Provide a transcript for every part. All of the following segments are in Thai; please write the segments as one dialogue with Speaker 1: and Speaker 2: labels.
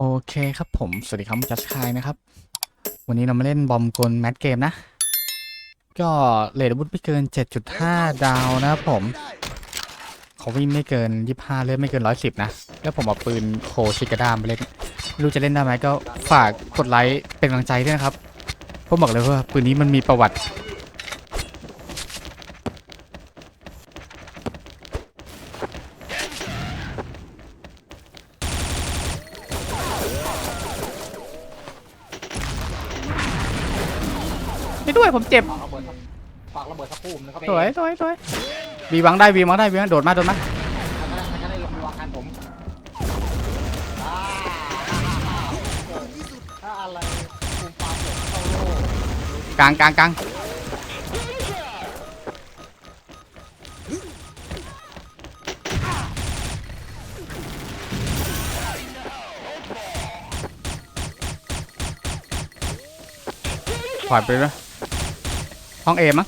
Speaker 1: โอเคครับผม สวัสดีครับจัสคายนะครับ วันนี้เรามาเล่นบอมกลแมทเกมนะ ก็เลดบุตไม่เกิน 7.5 ดาวนะครับผมเขาวิ่งไม่เกิน 25 เลือดไม่เกิน 110 นะ แล้วผมเอาปืนโคชิกาดามไปเล่นไม่รู้จะเล่นได้ไหมก็ฝากกดไลค์เป็นกำลังใจด้วยนะครับผมบอกเลยว่าปืนนี้มันมีประวัติ ด้วยผมเจ็บ
Speaker 2: ฝากระเบิดสักฝากระเบิดสักปุ่มนะครับ
Speaker 1: สวยสวยสวยวีวังได้วีวังได้วีวังโดดมาโดดมา
Speaker 2: ท่านท่านได้ลงมือวางกันผมอ่าถ้าอะไรปุ่มปาเปิดเข้าโลก
Speaker 1: กลางกลางกลางถอยไปเลย ห้องเอมั้ง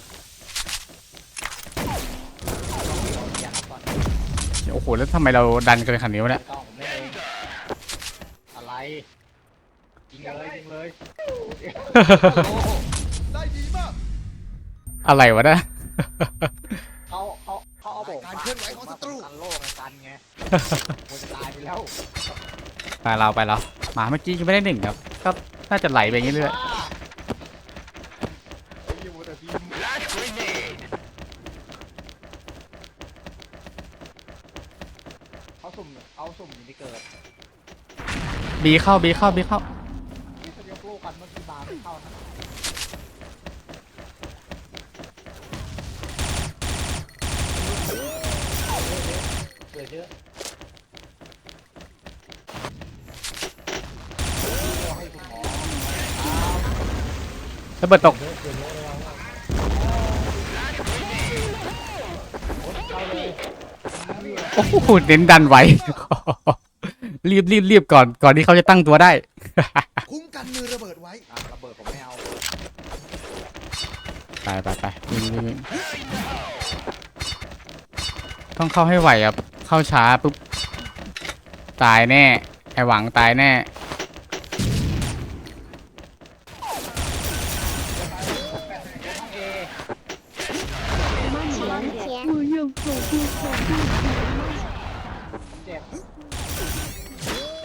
Speaker 1: โอ้โห แล้วทำไมเราดันเกินขนาดนี้วะเนี่ย
Speaker 2: ต้องผมเล่นเองอะไรยิงเลยยิงเลย
Speaker 3: ได้ดีมาก
Speaker 1: อะไรวะเนะ
Speaker 2: เขาเขาเขาเอาโบก
Speaker 3: การเคลื่อนไหวของศัตรู
Speaker 2: กันโลกกันไงคนตายไปแล้ว
Speaker 1: ไปเราไปเรามาเมื่อกี้ยังไม่ได้หนึ่งครับ ก็น่าจะไหลไปอย่างนี้เรื่อย
Speaker 2: ไอ้ยูแต่ทีมเขา สุ่มเอาสุ่มอยู่ที่เกิด
Speaker 1: บีเข้าบีเข้าบีเข้า
Speaker 2: ที่จะยกโลกกันเมื่อกี้บาร์ไม่เข้านะเกิดเยอะให้คุณหมอ
Speaker 1: ระเบิดตก
Speaker 2: เข้าเลย
Speaker 1: โอ้โหเน้นดันไว้ รีบรีบรีบก่อนก่อนที่เขาจะตั้งตัวได้
Speaker 3: คุ้มกันมือระเบิดไว้
Speaker 2: อะระเบิดผมไม่เอา
Speaker 1: ไปไปไปวิ่งวิ่งวิ่งต้องเข้าให้ไหวครับเข้าช้าปุ๊บ ตายแน่ ไอหวังตายแน่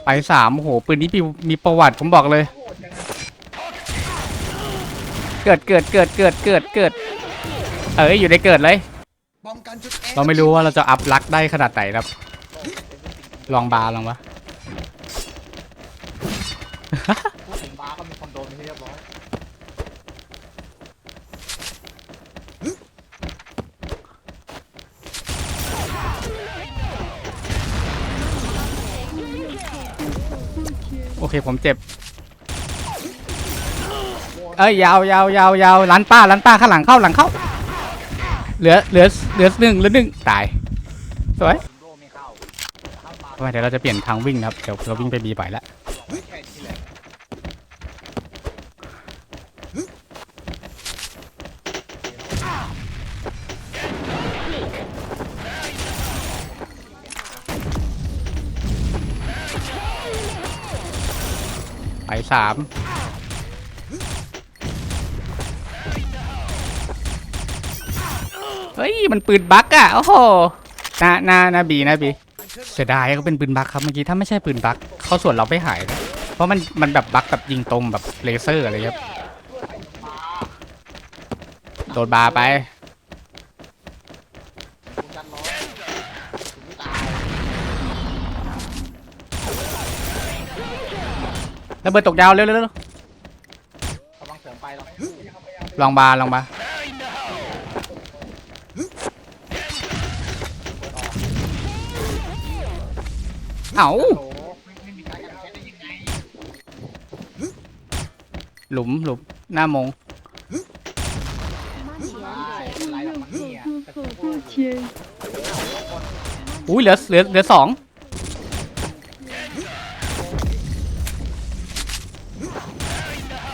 Speaker 1: ไปสามโอ้โหปืนนี้มีมีประวัติผมบอกเลย เกิดเกิดเกิดเกิดเกิดเกิด เอ้ยอยู่ในเกิดเลย เราไม่รู้ว่าเราจะอัพลักได้ขนาดไหนครับ ลองบาร์ลองวะ
Speaker 2: พูดถึงบาร์ก็มีคนโดนไปที่ เค
Speaker 1: ผมเจ็บ เอ้ยยาวยาวยาวยาวลันป้าลันป้าข้างหลังเข้าหลังเข้า เหลือเหลือเหลือหนึ่งเหลือหนึ่งตายสวย
Speaker 2: ไม่เดี๋
Speaker 1: ยวเราจะเปลี่ยนทางวิ่งนะครับเดี๋ยวเราวิ่งไปบีไปแล้ว
Speaker 2: แค่นี้แหละ
Speaker 1: ไปสามเฮ้ย มันปืนบั๊กอะโอ้โหน้าน้าน้าบีน้าบี เสียดายก็เป็นปืนบั๊กครับเมื่อกี้ถ้าไม่ใช่ปืนบั๊กเข้าส่วนเราไม่หายนะเพราะมันมันแบบบั๊กแบบยิงตรงแบบเลเซอร์อะไรครับโดนบาไป
Speaker 2: คุณกันร้อยคุณไม่ตาย
Speaker 1: แล้วเบิดตกดาวเร็วเร็วเร็ว
Speaker 2: ลังเสริล
Speaker 1: องบาลองบาเอา
Speaker 2: ห
Speaker 1: ลุมหลุมหน้ามง
Speaker 2: อ
Speaker 4: ก
Speaker 1: อุ้ยเหลือเหลือเหลือสอง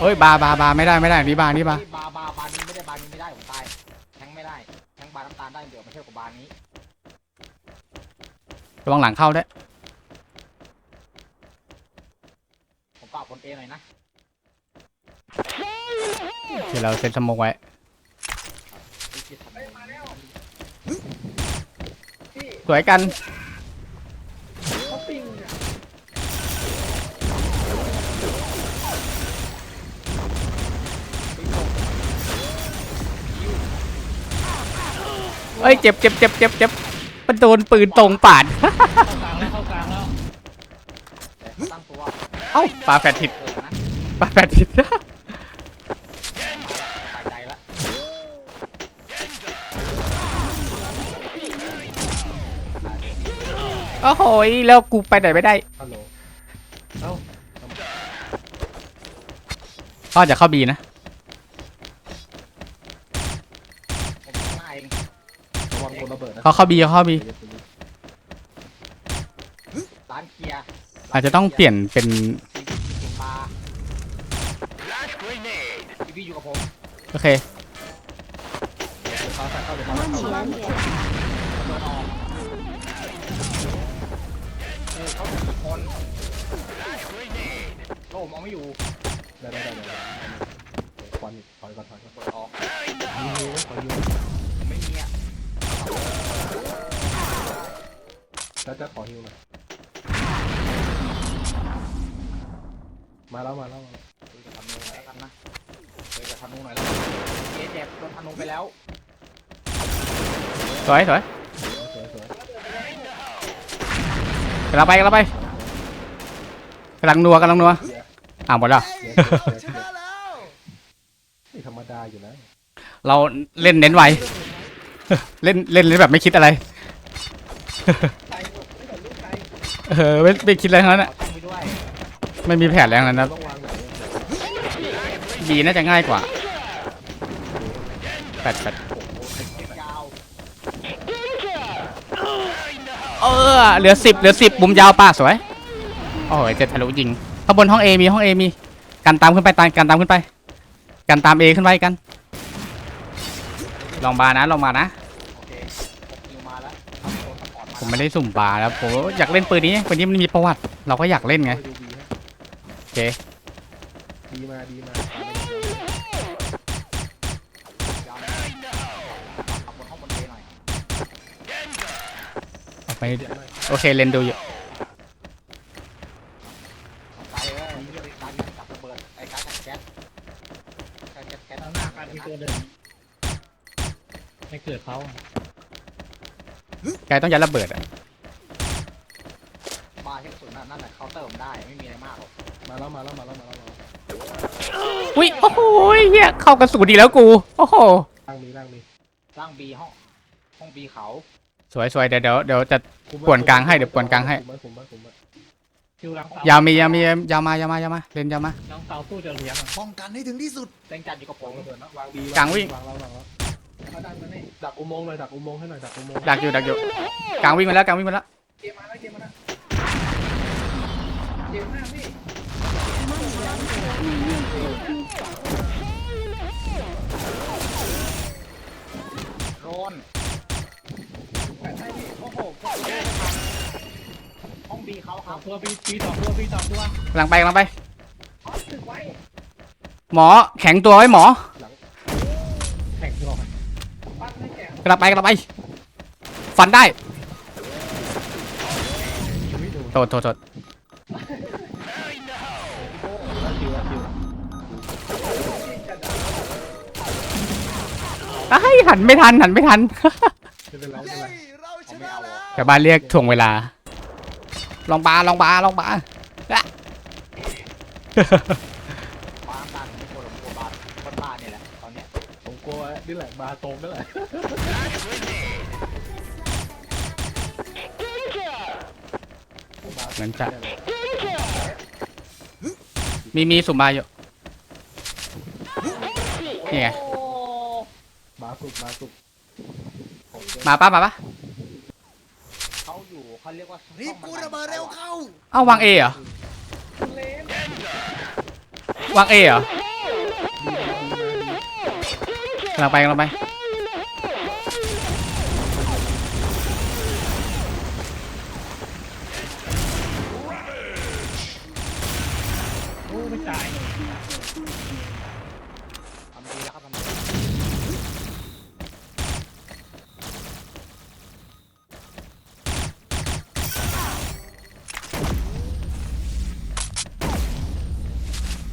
Speaker 1: เฮ้ยบาร์บาร์บาร์ไม่ได้ไม่ได้นี่บาร์นี่บาร์
Speaker 2: บาร์บาร์บาร์นี้ไม่ได้บาร์นี้ไม่ได้ผมตายแทงไม่ได้แทงบาร์น้ำตาลได้เดี๋ยวมาเทียบกับบาร์นี้
Speaker 1: ระวังหลังเข้าได้วย
Speaker 2: กรอบบนเอหน่อยนะ
Speaker 1: เดี๋ยวเราเซ็นสโมกไว้
Speaker 2: วิธีทำมาแล้ว
Speaker 1: สวยกัน อ้ยเจ็บเจ็บเจ็บเจ็บเจ็บมันโดนปืนตรงปาด
Speaker 2: เข้ากลางแล้วเข้ากลางแล้วตั้งตัว
Speaker 1: เอ้าปาแฟดผิด
Speaker 2: เออนะ
Speaker 1: ปาแฟดผิด
Speaker 2: สบายใจละ
Speaker 1: โอ้โหยแล้วกูไปไหนไม่ได้
Speaker 5: ฮัลโหลเอ้า
Speaker 1: ก็จะเข้าบีนะ
Speaker 2: ผมข้างหน้าเอง
Speaker 5: บอลโดนเบิดนะ
Speaker 1: เขาเข้าบีเข้าบี
Speaker 2: ยร์
Speaker 1: อาจจะต้องเปลี่ยนเป็น
Speaker 2: ปลา Flash ม่อยู่
Speaker 1: โอเค
Speaker 5: เดี๋ย
Speaker 4: ว
Speaker 2: เดี๋ยวเขาใส่ดี๋คนโล่มอาไม่อยู่
Speaker 5: ได้ควันก่อนถอยก่อน
Speaker 2: ออก
Speaker 5: Fire in the ยื แล้วจะขอฮิวหน่อยมาแล้วมาแล้วมาแล้ว
Speaker 2: เดี๋ยวจะทำนูหน่อยแล้วกันนะเดี๋ยวจะทำนูหน่อยแล้วกันเจ๊เจ็บโดนทำนูไปแล้ว
Speaker 1: สวยสวย
Speaker 5: สวยสวย
Speaker 1: กำลังไปกำลังไปกำลังนัวกำลังนัวอ่าหมดแล้ว
Speaker 3: เย้เราชนะแล้ว
Speaker 5: นี่ธรรมดาอยู่นะ
Speaker 1: เราเล่นเน้นไวเล่นเล่นเล่นแบบไม่คิดอะไร เออไม่ไม่คิดอะไรทั้งนั้นอะ
Speaker 2: อตั้งไปด้วย
Speaker 1: ไม่มีแผนอะไรทั้งนั้นนะ
Speaker 5: ต้องวางไหน
Speaker 1: บีน่าจะง่ายกว่าแปดแปด
Speaker 2: ยาว
Speaker 1: เออเหลือสิบเหลือสิบมุมยาวป่ะสวยโอ้ยเจ็ดทะลุยิงข้างบนห้องเอมีห้องเอมีกันตามขึ้นไปตามกันตามขึ้นไป กันตามเอขึ้นไปกัน ลองบานะลองมานะ ไม่ได้สุ่มบาแล้วผมอยากเล่นปืนนี้ปืนนี้มันมีประวัติ เราก็อยากเล่นไง
Speaker 5: ดูบีให้
Speaker 1: โอเค
Speaker 5: ดีมาดีมา
Speaker 2: ยาวขับบนห้องบนเทหน่อย
Speaker 1: เอาไปโอเคเล่นดูอยู่
Speaker 2: ไปเออมีเรื่องการจับระเบิดไอ้การจับแก๊สการจับแก๊สหน้าการที่ตัวเดิม
Speaker 6: ไม่เกิดเขา
Speaker 1: แกต้องยัดระเบิดอะ
Speaker 2: บาร์ที่สุดนั่นนั่นแหละเคาน์เตอร์ผมได้ไม่มีอะไรมากหรอก
Speaker 5: มาแล้วมาแล้วมาแล้วมาแล้วมาแล้ว
Speaker 1: อุ้ยโอ้โหเฮียเข้ากระสุนดีแล้วกู โอ้โห
Speaker 5: ร่างนี้ร่างนี้
Speaker 2: ร่างบีห้องห้องบีเขา
Speaker 1: สวยสวยเดี๋ยวเดี๋ยวเดี๋ยวจะป่วนกลางให้เดี๋ยวป่วนกลางให้
Speaker 5: คุมไว้คุมไว้คุมไว้
Speaker 6: คิวหลังเสายา
Speaker 1: วมียาวมียาวมายาวมายาวมาเล่นยาวมา
Speaker 6: หลังเสาตู้จะเลี้ยงอะ
Speaker 3: ป้องกันให้ถึงที่สุด
Speaker 2: เล่นจัดอยู่กับผม
Speaker 5: วางระเบิดนะวางบี
Speaker 1: กลางวิ่ง
Speaker 5: วางแล้ววางแล้ว
Speaker 2: เขาดันมานี่
Speaker 5: ดักอุโมงค์หน่อยดักอุโมงค์ให้หน่อยดักอุโมงค์
Speaker 1: ดักอยู่ดักอยู่กลางวิ่งมาแล้วกลางวิ่งมาแล้ว
Speaker 2: เกมมาแล้วเกมมาแล้วเกมหน้าพี่โรนไปใช่พี่โอ้โหพวกนี้ห้องบีเขาค
Speaker 6: ส
Speaker 2: รั
Speaker 6: อบงตัวปีปีสองตัวปีสองตัว
Speaker 1: กำลังไปกำลังไป
Speaker 2: อ๋อถึกไว้
Speaker 1: หมอแข็งตัวไว้หมอ
Speaker 6: ก
Speaker 1: ลังไปกลังไปฟันได้โทษโทษโทษไอ้หันไม่ทันหันไม่ทัน
Speaker 5: ไม่เป็นไรไม่
Speaker 3: เย้
Speaker 5: เป็นไร
Speaker 3: เราชนะแล้ว
Speaker 1: บ้านเรียกถ่วงเวลา ลองบาลองบาลองบา
Speaker 2: บ้า นี่แหละ
Speaker 5: มาตรงนั่นแหละ
Speaker 1: เหมือนจะ มีมีสุ่มบาอยู่ นี่ไง
Speaker 2: โอ้
Speaker 5: มาสุกมาสุก
Speaker 1: มาป้ามาป้า
Speaker 2: เขาอยู่เขาเรียกว่า
Speaker 3: รีบกูระเบิดเร็วเข้า
Speaker 1: เอ้าวางเอเหรอ วางเอเหรอำลังไปกำลังไป
Speaker 6: จ่าย
Speaker 2: ทำดีแล้วครับทำดี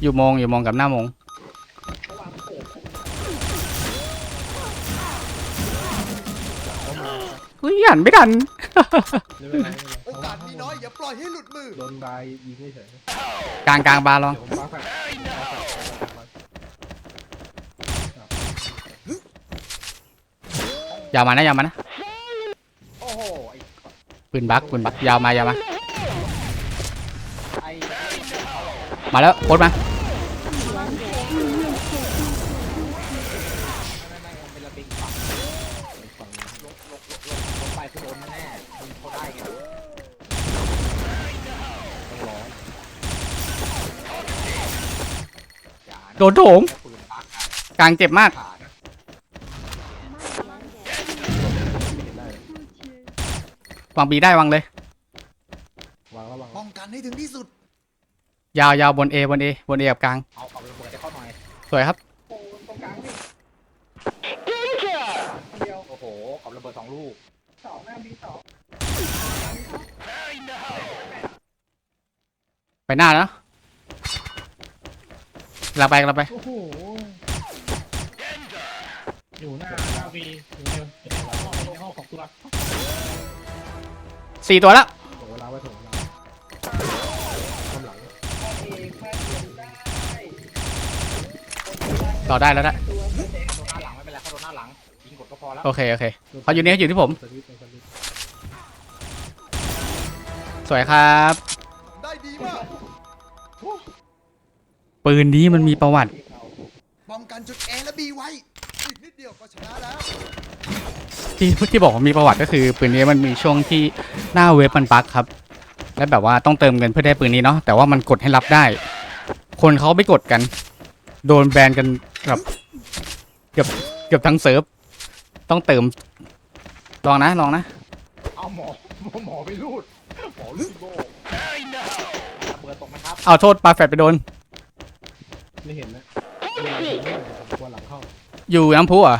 Speaker 1: อยู่โมงอยู่โมงกับหน้าโมง เฮ้ยหันไม่ทัน
Speaker 5: ไม่เป็นไรไม่เป็นไร
Speaker 3: โอกาสมีน้อยอย่าปล่อยให้หลุดมือ
Speaker 5: โดนบายยิงเฉย
Speaker 1: กลางกลางบาร์ลอง
Speaker 5: เดี๋ยวผมฟ้าแฟลชฟ้าแฟลช
Speaker 1: ยาวมานะยาวมานะ
Speaker 2: โอ้โห ไอ้
Speaker 1: ปืนบักปืนบักยาวมายาวมา
Speaker 2: ไอ้
Speaker 1: มาแล้วโคตรมา
Speaker 2: โดน
Speaker 1: โถง
Speaker 2: ปืนปากอะ
Speaker 1: กลางเจ็บมาก
Speaker 2: ขาดนะ
Speaker 5: ไม่เห็นได้เลยวา
Speaker 1: งบีได้วางเลย
Speaker 5: วางระวัง
Speaker 3: ป้องกันให้ถึงที่สุด
Speaker 1: ยาวยาวบนเอบนเอบนเอกับกลาง
Speaker 2: เอาเอาระเบิดให้เขาหน่อย
Speaker 1: สวยครับ
Speaker 6: ตรงกลางพี่
Speaker 2: โอ้โหเอาระเบิดสองลูก
Speaker 6: สองหน้าบีสอง
Speaker 1: ไปหน้าแล้ว เราไปเราไป
Speaker 6: โอ้โห อยู่หน้าหน้าบีอยู่ในอยู่ในห้องในห้องของตัว
Speaker 1: สี่ตัวแล้ว
Speaker 5: ถ่วงเวลาไว้ถ่วงเวลาทำหลัง
Speaker 1: ต่อได้แล้วนะ
Speaker 2: โดนหน้าหลังไม่เป็นไรเขาโดนหน้าหลังยิงกดก็พอแล้ว
Speaker 1: โอเคโอเคเขาอยู่นี่เขาอยู่ที่ผม
Speaker 5: สวิตช์เป็นสวิตช์
Speaker 1: สวยครับ ปืนนี้มันมีประวัติ
Speaker 3: ป้องกันจุด A และ B ไว้ อีกนิดเดียวก็ชนะแล้ว
Speaker 1: ที่ที่บอกว่ามีประวัติก็คือปืนนี้มันมีช่วงที่หน้าเว็บมันบั๊กครับ และแบบว่าต้องเติมเงินเพื่อได้ปืนนี้เนาะแต่ว่ามันกดให้รับได้ คนเขาไม่กดกัน โดนแบนกันแบบเกือบเกือบทั้งเซิร์ฟต้องเติมลองนะลองนะ
Speaker 2: เอาหมอหมอหมอไปรูดหมอรูดโบระเบิดตกไหมครับ
Speaker 1: เอาโทษปาแฟดไปโดน
Speaker 5: ไม่เห็นนะกลัวหลังเข้า
Speaker 1: อยู่น้ำพุอะ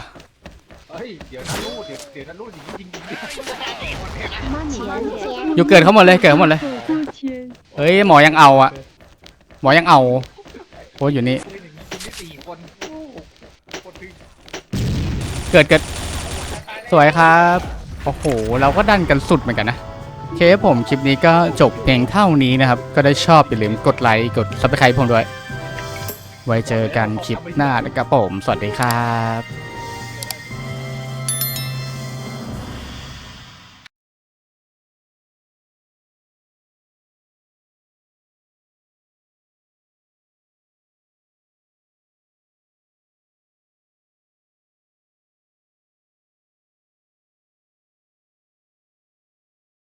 Speaker 2: เฮ้ยเดี๋ยวถ้ารูดเดี๋ยวเดี๋ยวถ้ารูดอย่างนี้ยิง
Speaker 1: อยู่เกิดเขาหมดเลยเกิดหมดเลยเฮ้ยหมอยังเอาอะ หมอยังเอาโอ้ยอยู่นี่เกิดเกิดสวยครับโอ้โหเราก็ดันกันสุดเหมือนกันนะเคคผมคลิปนี้ก็จบเพียงเท่านี้นะครับ ก็ได้ชอบอย่าลืมกดไลค์กดซับสไครต์ผมด้วย ไว้เจอกันคลิปหน้านะครับผม สวัสดีครับ